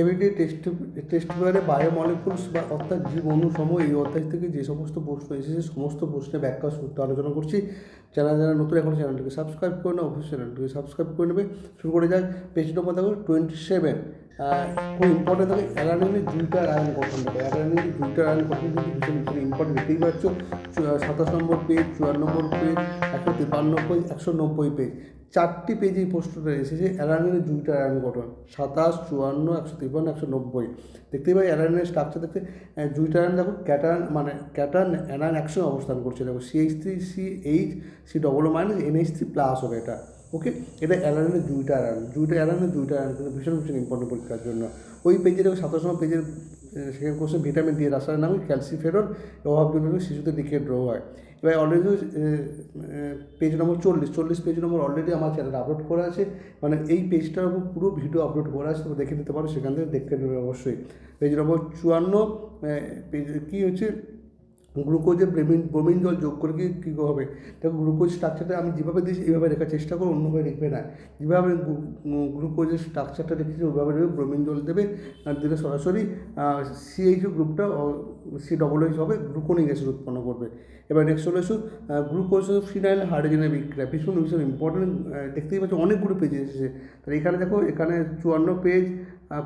ABD test test পেপারে biomolecules বা অর্থাৎ জীব অনুসম এই অধ্যায় থেকে যে সমস্ত প্রশ্ন এসেছে, সমস্ত প্রশ্নের ব্যাখ্যা সূত্র আলোচনা করছি। যারা যারা নতুন এখন চ্যানেলটিকে সাবস্ক্রাইব করে না অবশ্যই চ্যানেলটিকে সাবস্ক্রাইব করে নেবে। শুরু করে যাক পেজ নম্বর দেখো টোয়েন্টি সেভেন খুব ইম্পর্টেন্ট থাকে। অ্যালানিনের দুইটার আয়ন গঠন থাকে অ্যালানিনের দুইটার আয়ন গঠন কিন্তু ভীষণ ভীষণ ইম্পর্টেন্ট দেখতেই পাচ্ছ। সাতাশ নম্বর পেজ চুয়ান্ন নম্বর পেজ একশো পেজ একশো নব্বই পেজ চারটি পেজে এই প্রশ্নটা এসেছে। অ্যালানিনের দুইটা আয়ন গঠন সাতাশ, চুয়ান্ন, একশো তিপ্পান্ন, একশো নব্বই। দেখতেই পাই অ্যালানিনের স্ট্রাকচার দেখতে। দুইটা আয়ন দেখো ক্যাটান মানে ক্যাটান অ্যানায়ন একসঙ্গে অবস্থান করছে। দেখো CH three C H C double minus NH three plus হবে এটা। ওকে এটা অ্যালানিনের দুইটা আয়ন দুইটা অ্যালানিনের দুইটা আয়ন কিন্তু ভীষণ ভীষণ ইম্পর্টেন্ট পরীক্ষার জন্য। ওই পেজে দেখো সাতাশ নম্বর পেজের সেকেন্ড কোশ্চেন ভিটামিন ডি রাসায়নিক নাম ক্যালসিফেরন অভাবজনিত শিশুদের রিকেট রোগ হয়। এবার অলরেডি পেজ নম্বর চল্লিশ চল্লিশ পেজ নম্বর অলরেডি আমার চ্যানেলে আপলোড করা আছে। মানে এই পেজটার উপর পুরো ভিডিও আপলোড করা আছে, তোমরা দেখে নিতে পারো, সেখান থেকে দেখতে নেবে অবশ্যই। পেজ নম্বর চুয়ান্ন পেজ কী হচ্ছে? গ্লুকোজে ব্রেমিন, ব্রোমিন জল যোগ করে কি, কী হবে? দেখো গ্লুকোজ স্ট্রাকচারটা আমি যেভাবে দিয়েছি, এইভাবে রেখার চেষ্টা করো অন্যভাবে লিখবে না। যেভাবে গ্লুকোজের স্ট্রাকচারটা রেখেছি ওইভাবে দেবে ব্রোমিন জল দেবে, আর দিলে সরাসরি সিএইচ গ্রুপটা সি ডবল এইচ হবে গ্লুকোনিক অ্যাসিড উৎপন্ন করবে। এবার নেক্সট চলে এসো গ্লুকোজ ফিনাইল হাইড্রোজেনের বিক্রিয়া। ভীষণ ভীষণ ইম্পর্টেন্ট দেখতেই পাচ্ছ, অনেকগুলো পেজ এসেছে। তাহলে এখানে দেখো, এখানে চুয়ান্ন পেজ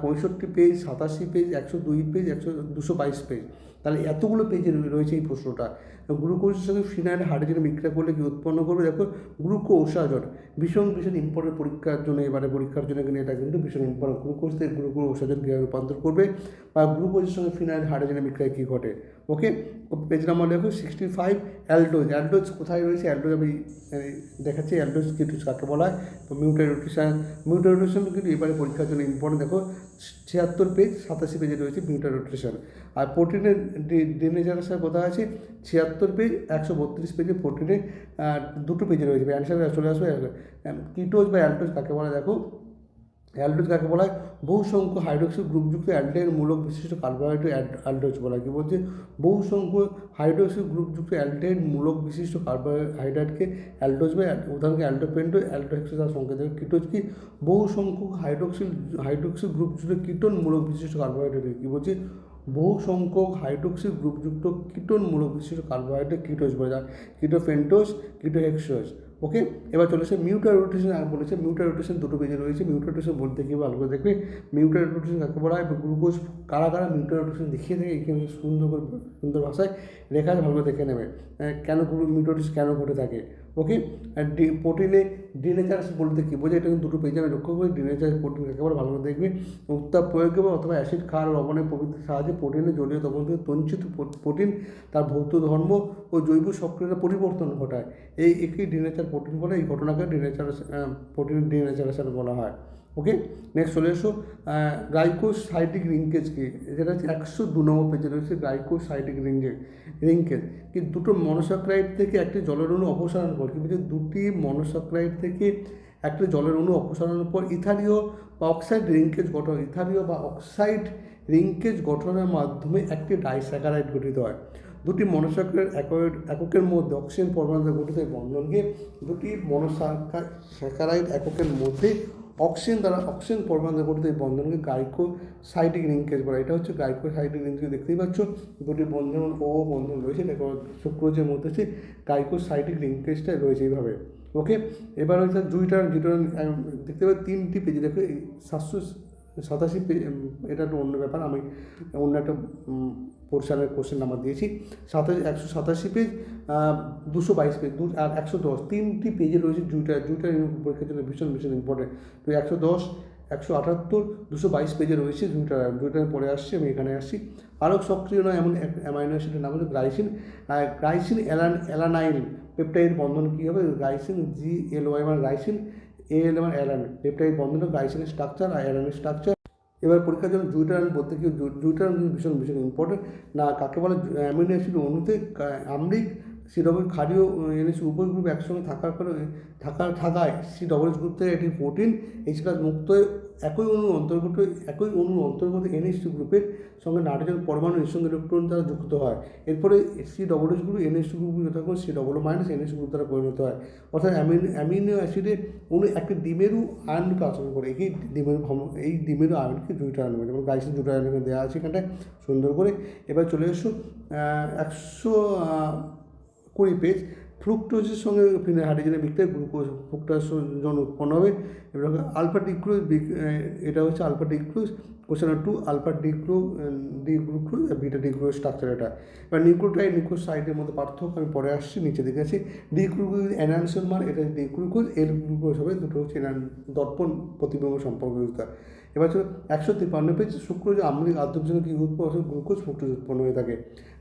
পঁয়ষট্টি পেজ সাতাশি পেজ একশো দুই পেজ একশো দুশো বাইশ পেজ তাহলে এতগুলো পেজে রয়েছে এই প্রশ্নটা। গ্লুকোজের সঙ্গে ফিনাইল হাইড্রোজেন বিক্রিয়া করলে কি উৎপন্ন করবে? দেখো গ্লুকোসাজন ভীষণ ভীষণ ইম্পর্টেন্ট পরীক্ষার জন্য, এবারে পরীক্ষার জন্য কিন্তু এটা কিন্তু ভীষণ ইম্পর্টেন্ট গ্লুকোজ থেকে গ্লুকোসাজন কীভাবে রূপান্তর করবে? বা গ্লুকোজের সঙ্গে ফিনাইল হাইড্রোজেনের বিক্রিয়া কী ঘটে? ওকে পেজ নাম্বার দেখো সিক্সটি ফাইভ অ্যালডোজ অ্যালডোজ কোথায় রয়েছে? অ্যালডোজ আমি দেখাচ্ছি অ্যালডোজ কিন্তু কাকে বলা হয়? তো মিউটারোটেশন মিউটারোটেশন কিন্তু এবারে পরীক্ষার জন্য ইম্পর্টেন্ট দেখো ছিয়াত্তর পেজ সাতাশি পেজে রয়েছে মিউটারোটেশন আর প্রোটিনের ডিনেজারেশন কোথায় আছে, ছিয়াত্তর পেজ একশো বত্রিশ পেজে প্রোটিনে দুটো পেজে রয়েছে। অ্যান্সার চলে আসবে কিটোজ বা অ্যালটোজ কাকে বলা দেখো? অ্যালডোজ কাকে বলা হয়? বহু সংখ্যক হাইড্রোক্সিল গ্রুপযুক্ত অ্যালডাইড মূলক বিশিষ্ট কার্বোহাইড্রেট অ্যালডোজ বলা হয়। কি বলছে? বহু সংখ্যক হাইড্রোক্সিল গ্রুপযুক্ত অ্যালডাইড মূলক বিশিষ্ট কার্বোহাইড্রেটকে অ্যালডোজ বা উদাহরণকে অ্যালডোপেন্টো অ্যালডোহেক্সিস তার সংকেত কিটোজ কি? বহু সংখ্যক হাইড্রোক্সিল হাইড্রোক্সিল গ্রুপযুক্ত কিটোন মূলক বিশিষ্ট কার্বোহাইড্রেট কি বলছে? বহু সংখ্যক হাইড্রোক্সিল গ্রুপযুক্ত কিটোন মূলক বিশিষ্ট কার্বোহাইড্রেট কিটোজ বলে যায় কিটোফেন্টোস কিটোহেক্সোস ওকে, এবার চলেছে মিউটার রোটেশন আর বলেছে মিউটার রোটেশন দুটো পেজে রয়েছে মিউটার রোটেশন বলতে গিয়ে ভালো করে দেখবে মিউটার রোটেশন কাকে বলা হয় গ্লুকোজ কারা কারা মিউটার রোটেশন দেখিয়ে থাকে এখানে সুন্দর করে সুন্দর ভাষায় লেখা ভালো করে দেখে নেবে কেন কেন মিউটার রোটেশন কেন ঘটে থাকে। ওকে ডি প্রোটিনে ডিনেচার্স বলতে কী? বোঝায় এটা কিন্তু দুটো পেজে আমি লক্ষ্য করি ডিনেচার প্রোটিন একেবারে ভালো করে দেখবে। উত্তাপ প্রয়োগ বা অথবা অ্যাসিড খাওয়ার লবণের প্রভৃতির সাহায্যে প্রোটিনে জলীয় তখন থেকে তঞ্চিত প্রোটিন তার ভৌত ধর্ম ও জৈব সক্রিয়তা পরিবর্তন ঘটায়। এই একই ডিনেচার প্রোটিন বলে, এই ঘটনাকে ডিনেচার প্রোটিন ডিনেচারেশন বলা হয়। ওকে নেক্সট চলে এসো। গ্লাইকোসাইটিক রিঙ্কেজ কি, যেটা হচ্ছে একশো দু নম্বর পেজে রয়েছে গ্লাইকোসাইটিক রিঙ্কেজ রিঙ্কেজ কি দুটো মনোসাক্রাইড থেকে একটি জলের অণু অপসারণ করে কি বলছে? দুটি মনোসাক্রাইড থেকে একটি জলের অণু অপসারণের পর ইথালীয় বা অক্সাইড রিঙ্কেজ গঠন ইথালীয় বা অক্সাইড রিঙ্কেজ গঠনের মাধ্যমে একটি ডাইস্যাকারাইড গঠিত হয়। দুটি মনোসাক্রাইড একক এককের মধ্যে অক্সিজেন পরমাণু গঠিত এই বন্ধনকে। দুটি মনোসাকা স্যাকারাইড এককের মধ্যে অক্সিজেন দ্বারা অক্সিজেন পরমাণু গঠিত এই বন্ধনকে গাইকো সাইটিক লিঙ্কেজ বলা। এটা হচ্ছে গাইকো সাইটিক লিঙ্কেজ দেখতেই পাচ্ছ, দুটি বন্ধন ও বন্ধন রয়েছে দেখো শুক্রজের মধ্যে সেই গাইকো সাইটিক লিঙ্কেজটা রয়েছে এইভাবে ওকে এবার হচ্ছে দুইটার যেটা দেখতে পাচ্ছি, তিনটি পেজে দেখো সাতশো সাতাশি এটা একটা অন্য ব্যাপার। আমি অন্য একটা পোর্শনের কোশ্চেন নাম্বার দিয়েছি। সাতাশি একশো সাতাশি পেজ দুশো বাইশ পেজ দু আর একশো দশ। তিনটি পেজে রয়েছে দুইটা দুইটা পরীক্ষার জন্য ভীষণ ভীষণ ইম্পর্টেন্ট তো একশো দশ, একশো আটাত্তর, দুশো বাইশ পেজে রয়েছে দুইটা দুইটা পরে আসছি, আমি এখানে আসছি। আরও সক্রিয় নয়, এমন অ্যামাইনো অ্যাসিডের নাম হচ্ছে গ্রাইসিন গ্রাইসিন অ্যালান অ্যালানাইল পেপটাইড বন্ধন কী হবে? গ্রাইসিন জি এল ওয়াই মানে গ্রাইসিন এ এল মানে অ্যালান পেপটাইড বন্ধন গ্রাইসিনের স্ট্রাকচার আর অ্যালানের স্ট্রাকচার এবার পরীক্ষার জন্য জুইটার বলতে কি জুইটার ভীষণ ভীষণ ইম্পর্টেন্ট না, কাকে বলে অ্যামিনো অ্যাসিড অণুতে আমরিক সি ডবল ক্ষারীয় এনএসি উভয় গ্রুপ একসঙ্গে থাকার কারণে থাকার থাকায় সি ডবল গ্রুপ থেকে একটি প্রোটিন এইচ প্লাস মুক্ত একই অণুর অন্তর্গত, একই অণুর অন্তর্গত এনএসটি গ্রুপের সঙ্গে নাইট্রোজেন পরমাণু সঙ্গে ইলেকট্রন দ্বারা যুক্ত হয়। এরপরে সি ডবল এইচ গ্রুপ এনএসটি গ্রুপগুলো যথাক্রমে C double minus NS group দ্বারা পরিণত হয়। অর্থাৎ অ্যামিন, অ্যামিনো অ্যাসিডে অণু একটি ডিমেরু আয়নকে আচরণ করে। এই ডিমেরু এই ডিমেরু আয়নকে দুইটা আয়ন যেমন গাইসিন দুটো আয়ন এখানে দেওয়া আছে এখানটায়, সুন্দর করে। এবার চলে এসো একশো কুড়ি পেজ ফ্রুক্টোজের সঙ্গে ফিনাইল হাইড্রোজেনের বিক্রিয়ায় গ্লুকোজ ফ্রুক্টোজ জন উৎপন্ন হবে। এবার আলফা ডিক্রুজ এটা হচ্ছে alpha D glucose question two alpha D glucose D glucose beta D glucose structure এটা। এবার নিউক্লোটাইড নিউক্লোসাইডের মধ্যে পার্থক্য আমি পরে আসছি, নিচে দেখে আছি ডি গ্লুকোজ এনহান্সের মান এটা ডি গ্লুকোজ এল গ্লুকোজ হবে, দুটো হচ্ছে দর্পণ প্রতিবিম্ব সম্পর্কিত এবার হচ্ছে একশো তিপ্পান্ন পেজ শুক্র যে আম্লিক কী উৎপন্ন হয়? গ্লুকোজ ফ্রুক্টোজ উৎপন্ন হয়ে থাকে।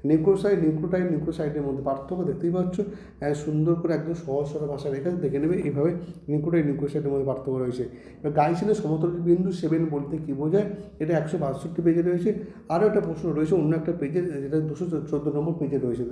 নিউক্লোসাইড নিউক্লোটাইড নিউক্লোসাইডের মধ্যে পার্থক্য দেখতেই পাচ্ছ। সুন্দর করে একদম সহজ সরল ভাষা রেখে দেখে নেবে। এইভাবে নিউক্লোটাইড নিউক্লোসাইডের মধ্যে পার্থক্য রয়েছে। এবার গাইসিনের সমতল বিন্দু সেভেন বলতে কী বোঝায়, এটা একশো বাষট্টি পেজে রয়েছে। আরও একটা প্রশ্ন রয়েছে, অন্য একটা পেজে, যেটা দুশো চোদ্দ নম্বর পেজে রয়েছে।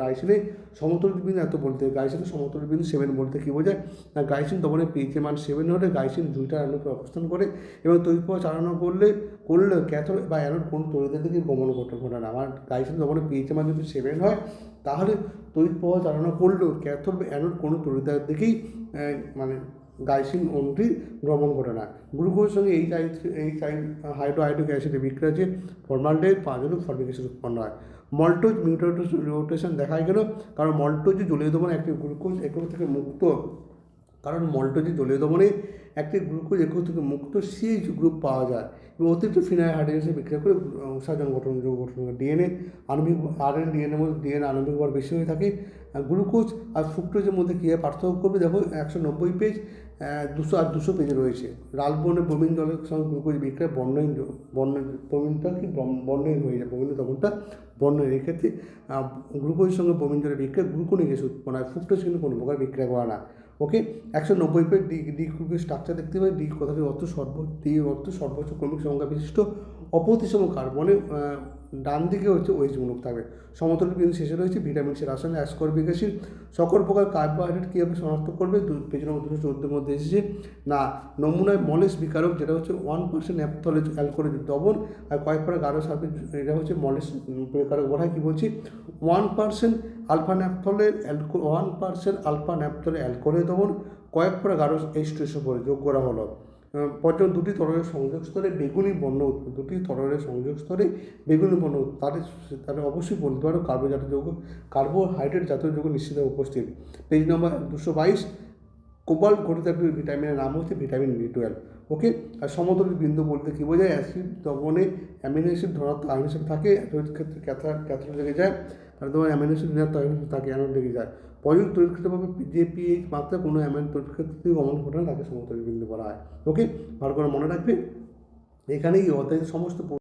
গাইসিনে সমতল বিন্দু এত বলতে, গাইসিনের সমতল বিন্দু সেভেন বলতে কী বোঝায়? না, গাইসিন তখন পেজে মান সেভেন হলে গাইসিন দুইটা অবস্থান করে। এবং তৈরি পাওয়া চালানো করলে করলে ক্যাথোড বা অ্যানোড কোন তৈরিদের দিকে গমন করতে ঘটে না। আমার গাইসিন তখন পিএইচে মান যদি সেভেন হয়, তাহলে তড়িৎ প্রবাহ চালনা করলেও বা অ্যানোড কোনো তরিদার দিকেই মানে গাইসিন অণুটি ভ্রমণ ঘটে না। গ্লুকোজের সঙ্গে এই টাইপ এই টাইপ হাইড্রো হাইড্রোক অ্যাসিডের বিক্রিয়া আছে ফর্মালডাইড পাঁচ হলো ফর্মিকেশন উৎপন্ন হয়। মল্টোজ মিউটেশন রোটেশন দেখা গেল, কারণ মল্টোজ জলীয় দমন একটি গ্লুকোজ একক থেকে মুক্ত কারণ মল্টোজি জলীয় দমনে একটি গ্লুকোজ একক থেকে মুক্ত সিএইচ গ্রুপ পাওয়া যায় এবং অতিরিক্ত ফিনাইল হাইড্রোজেন বিক্রিয়া করে সাজন গঠন, যোগ গঠন, ডিএনএ, আণবিক আর এন ডিএনএর মধ্যে ডিএনএ আণবিক ভর বেশি হয়ে থাকে। গ্লুকোজ আর ফ্রুক্টোজের মধ্যে কী পার্থক্য করবে? দেখো, একশো নব্বই পেজ দুশো আর দুশো পেজে রয়েছে। লাল বর্ণের বমিন জলের সঙ্গে গ্লুকোজ বিক্রিয়া বর্ণহীন বর্ণ বমিনটা কি? বর্ণ- বর্ণহীন হয়ে যায়। বমিন তখনটা বর্ণহীন। এক্ষেত্রে গ্লুকোজের সঙ্গে বমিন জলের বিক্রিয়া গ্লুকোনিক এসে উৎপন্ন হয় ফ্রুক্টোজ কিন্তু কোনো প্রকার বিক্রিয়া করে না। ওকে? একশো নব্বই পেজ ডি ডি স্ট্রাকচার দেখতে পাই। ডি কথাটির অর্থ সর্ব, ডি অর্থ সর্বোচ্চ ক্রমিক সংখ্যা বিশিষ্ট, অপ্রতিসম কার্বনে ডান দিকে হচ্ছে ওয়েজ মূলক থাকবে। সমতল বিন্দু শেষে রয়েছে ভিটামিন সি, রাসায়নিক অ্যাসকর্বিক অ্যাসিড সকল প্রকার কার্বোহাইড্রেট কীভাবে শনাক্ত করবে? দু- নম্বর দুশো চোদ্দোর মধ্যে এসেছে। না, নমুনায় মলেস বিকারক, যেটা হচ্ছে ওয়ান পার্সেন্ট অ্যাপথলে অ্যালকোহলের দবন আর কয়েক পরে গাঢ় সার্ফের এটা হচ্ছে মলেস বিকারক বলা হয়, কী বলছি? ওয়ান পার্সেন্ট আলফা ন্যাপথলের অ্যালকো ওয়ান পার্সেন্ট আলফা ন্যাপথলের অ্যালকোহলের দমন কয়েক পরে গাঢ় এইচ পরে যোগ করা হলো। পর্যন্ত দুটি তরলের সংযোগ স্তরে বেগুনি বর্ণ দুটি তরলের সংযোগ স্তরে বেগুনি বর্ণ। তাদের তাদের অবশ্যই বলতে পারো কার্বোজাতীয় যৌগ, কার্বোহাইড্রেট জাতীয় যৌগ নিশ্চিত উপস্থিত। পেজ নম্বর দুশো বাইশ, কোবাল্ট গঠিত একটি ভিটামিনের নাম হচ্ছে ভিটামিন বি টুয়েলভ। ওকে, আর সমতলের বিন্দু বলতে কী বোঝায়? অ্যাসিড দমনে অ্যামিনো অ্যাসিড ধনাত্মক আয়ন হিসেবে থাকে ক্ষেত্রে ক্যাথা ক্যাথোড লেগে যায়। তাহলে তোমার অ্যামিনো অ্যাসিড ঋণাত্মক তাকে থাকে অ্যানোড লেগে যায় প্রযুক্ত তরিক্ষিতভাবে যে পিএইচ মাত্রা কোনো অ্যামিন তরিক্ষিত অমল ঘটনা তাকে সমতলের বিন্দু বলা হয়। ওকে ভালো করে মনে রাখবে। এখানেই অর্থাৎ সমস্ত